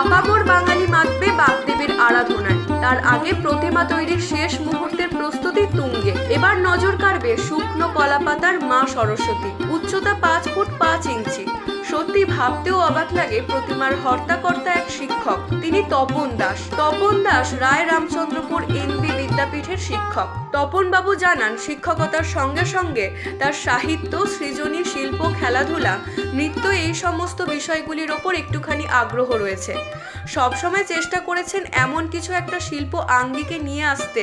আপামর বাঙালি মাতবে বাগদেবীর আরাধনায়। তার আগে প্রতিমা তৈরির শেষ মুহূর্তের প্রস্তুতি তুঙ্গে। এবার নজর কাড়বে শুকনো কলাপাতার মা সরস্বতী। উচ্চতা পাঁচ ফুট পাঁচ ইঞ্চি। সত্যি ভাবতেও অবাক লাগে প্রতিমার হর্তাকর্তা এক শিক্ষক। তিনি তপন দাস। তপন দাস রায় রামচন্দ্রপুর এনবি বিদ্যাপীঠের শিক্ষক। তপন বাবু জানান, শিক্ষকতার সঙ্গে সঙ্গে তার সাহিত্য, সৃজনী, শিল্প, খেলাধুলা, নৃত্য এই সমস্ত বিষয়গুলির ওপর একটুখানি আগ্রহ রয়েছে। সবসময় চেষ্টা করেছেন এমন কিছু একটা শিল্প আঙ্গিকে নিয়ে আসতে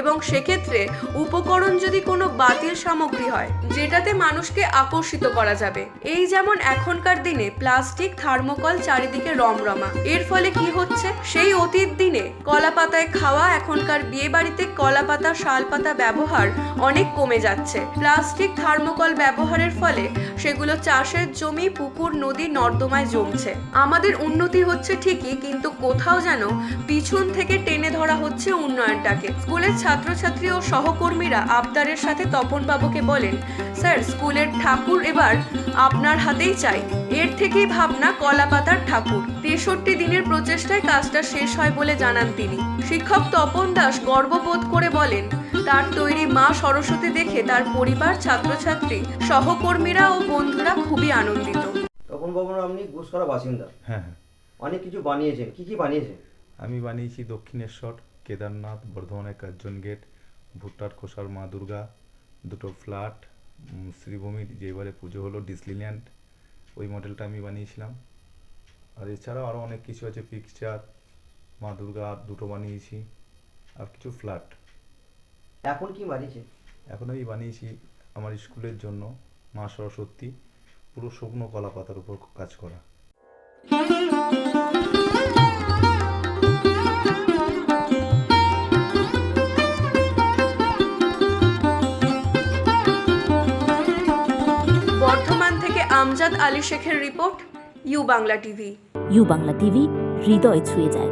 এবং সেক্ষেত্রে উপকরণ যদি কোনো বাতিল সামগ্রী হয়, যেটাতে মানুষকে আকর্ষিত করা যাবে। এই যেমন এখনকার দিনে প্লাস্টিক, থার্মোকল চারিদিকে রমরমা। এর ফলে কি হচ্ছে? সেই অতীত দিনে কলা পাতায় খাওয়া, এখনকার বিয়ে বাড়িতে কলা পাতা শাল পাতা ব্যবহার অনেক কমে যাচ্ছে। প্লাস্টিক থার্মোকল ব্যবহারের ফলে সেগুলো চাষের জমি, পুকুর, নদী, নর্দমায় জমছে। আমাদের উন্নতি হচ্ছে ঠিকই, কিন্তু কোথাও যেন পিছন থেকে টেনে ধরা হচ্ছে উন্নয়নটাকে। স্কুলের ছাত্রছাত্রী ও সহকর্মীরা আবদারের সাথে তপন বাবুকে বলেন, স্যার, স্কুলের ঠাকুর এবার আপনার হাতেই চাই। এর থেকেই ভাবনা কলাপাতার ঠাকুর। তেষট্টি দিনের প্রচেষ্টায় কাজটা শেষ হয় বলে জানান তিনি। শিক্ষক তপন দাস গর্ববোধ করে বলেন তার তৈরি মা সরস্বতী দেখে তার পরিবার ছাত্রছাত্রী সহকর্মীরা ও বন্ধুরা খুবই আনন্দিত। তখন বাবুর আপনি ঘুষকরা বাসিন্দা। হ্যাঁ হ্যাঁ। অনেক কিছু বানিয়েছেন। কি কি বানিয়েছেন? আমি বানিয়েছি দক্ষিণেশ্বর কেদারনাথ বর্ধমানের কার্জন গেট ভুট্টার খোসার মা দুর্গা দুটো ফ্ল্যাট শ্রীভূমির যে এবারে পুজো হলো ডিসনিল্যান্ড ওই মডেলটা আমি বানিয়েছিলাম। আর এছাড়াও আরও অনেক কিছু আছে পিকচার মা দুর্গা দুটো বানিয়েছি। আর কিছু ফ্ল্যাট এখন কি বানিয়েছেন এখন আমি বানিয়েছি আমার স্কুলের জন্য মা সরস্বতী পুরো শুকনো কলা পাতার উপর কাজ করা। বর্ধমান থেকে আমজাদ আলী শেখের report U Bangla TV. U Bangla TV হৃদয় ছুঁয়ে যায়।